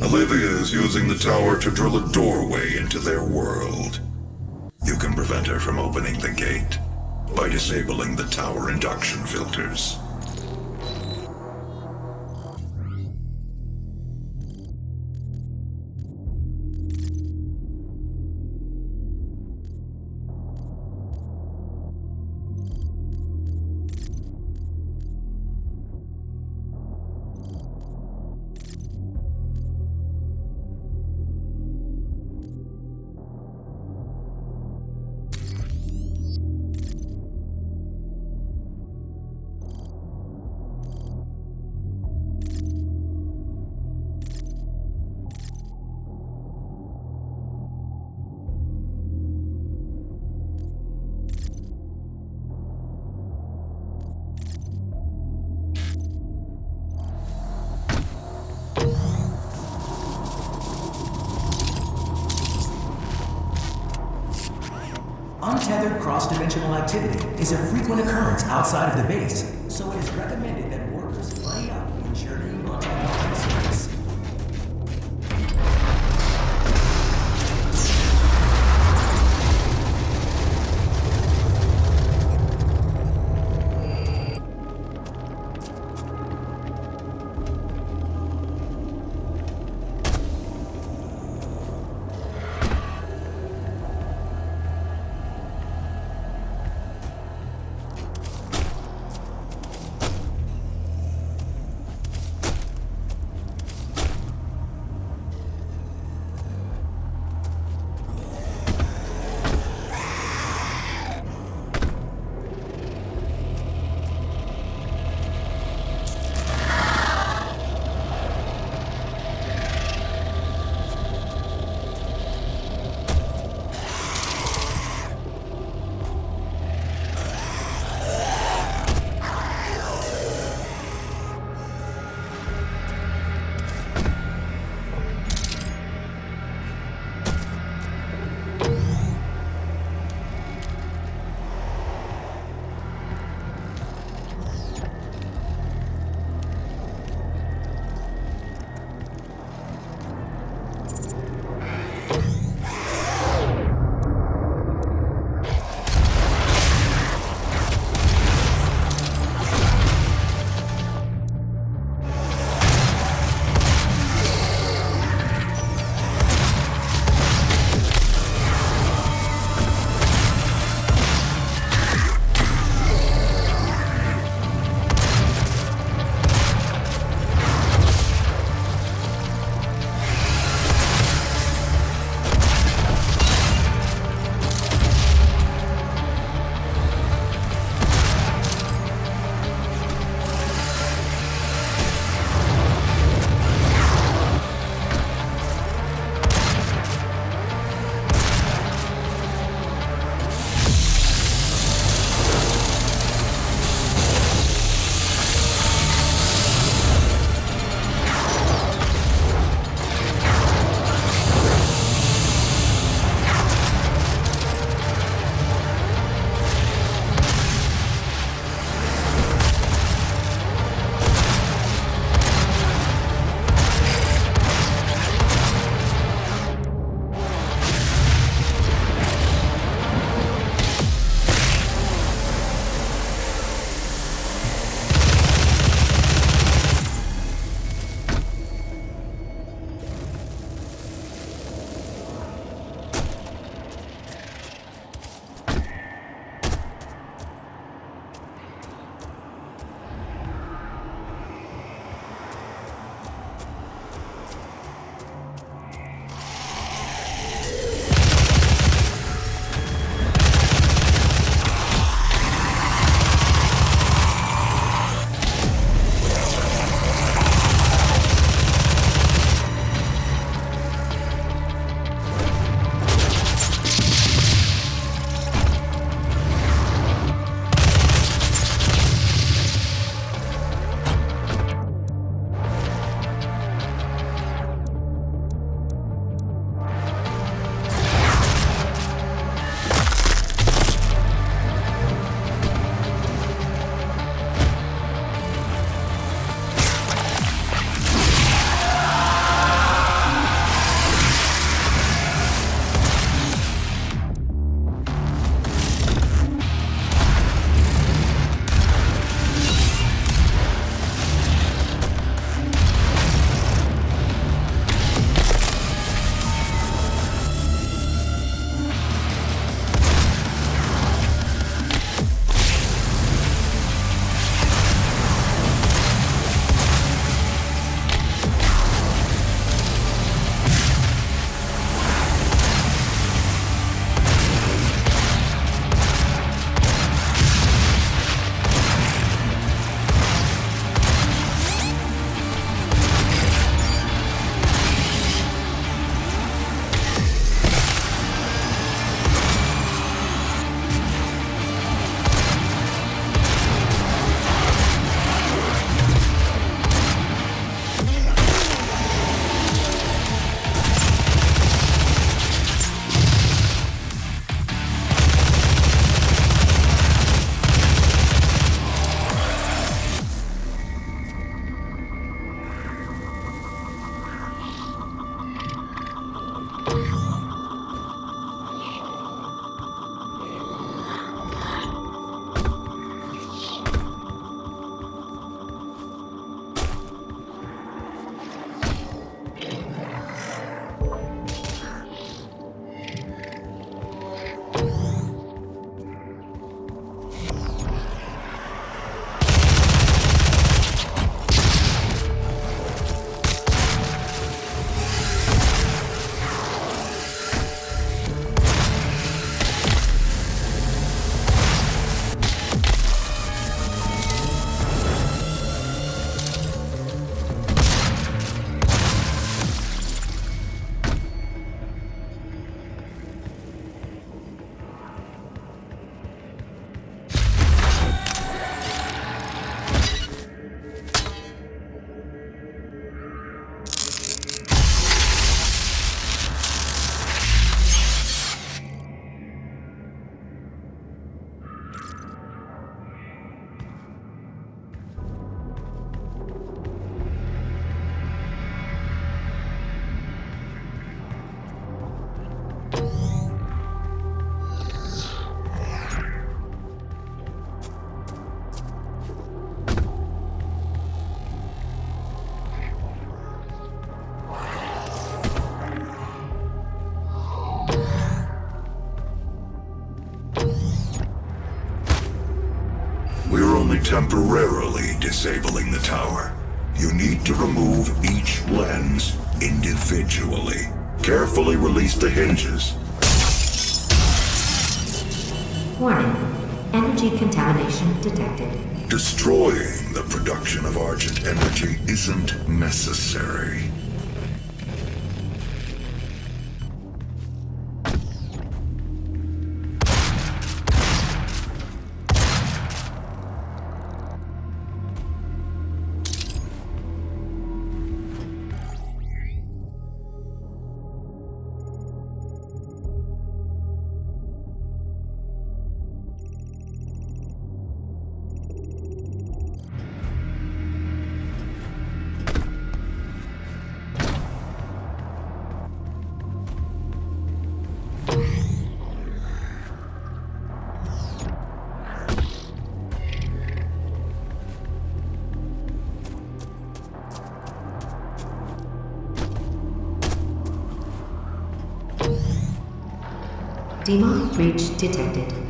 Olivia is using the tower to drill a doorway into their world. You can prevent her from opening the gate by disabling the tower induction filters. Untethered cross-dimensional activity is a frequent occurrence outside of the base, so it is recommended that temporarily disabling the tower. You need to remove each lens individually. Carefully release the hinges. Warning. Energy contamination detected. Destroying the production of Argent energy isn't necessary. Demon breach detected.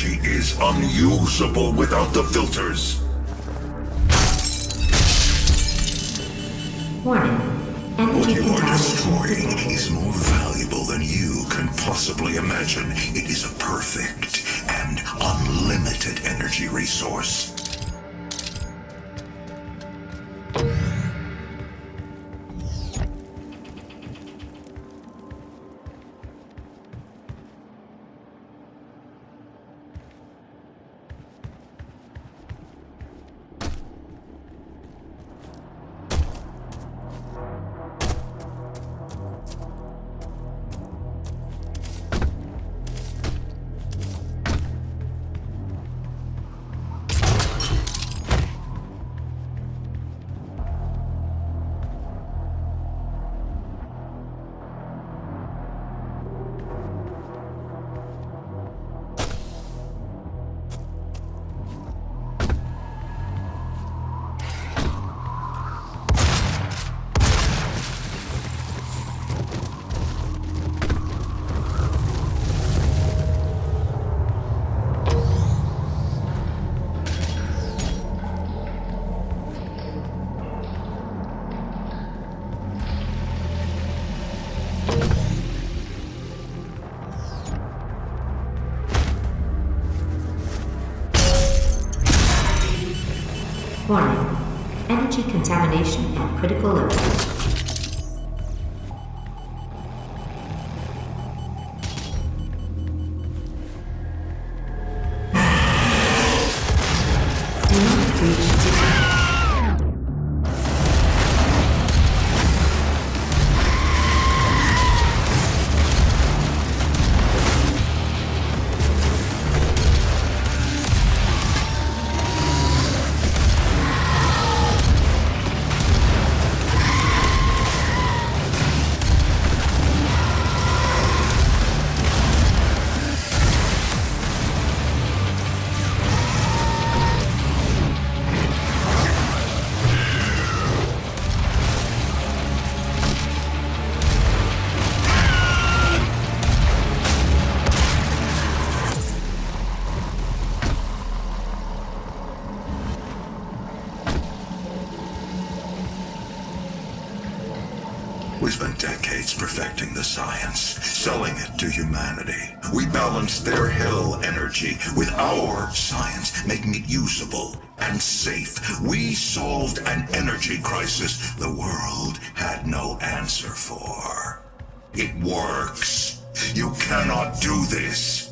Energy is unusable without the filters. Warning. What you are destroying is more valuable than you can possibly imagine. It is a perfect and unlimited energy resource. Contamination at critical levels. To humanity. We balanced their hell energy with our science, making it usable and safe. We solved an energy crisis the world had no answer for. It works. You cannot do this.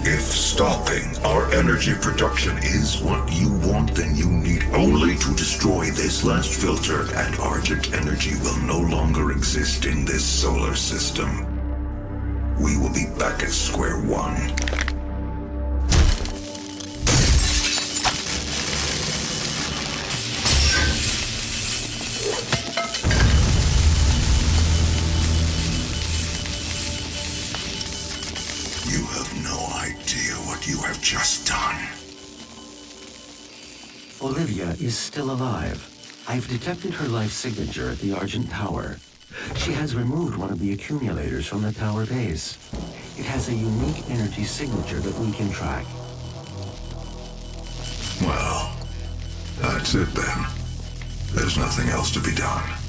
If stopping our energy production is what you want, then you need only to destroy this last filter, and Argent energy will no longer exist in this solar system. We will be back at square one. Just done. Olivia is still alive. I've detected her life signature at the Argent Tower. She has removed one of the accumulators from the tower base. It has a unique energy signature that we can track. Well, that's it then. There's nothing else to be done.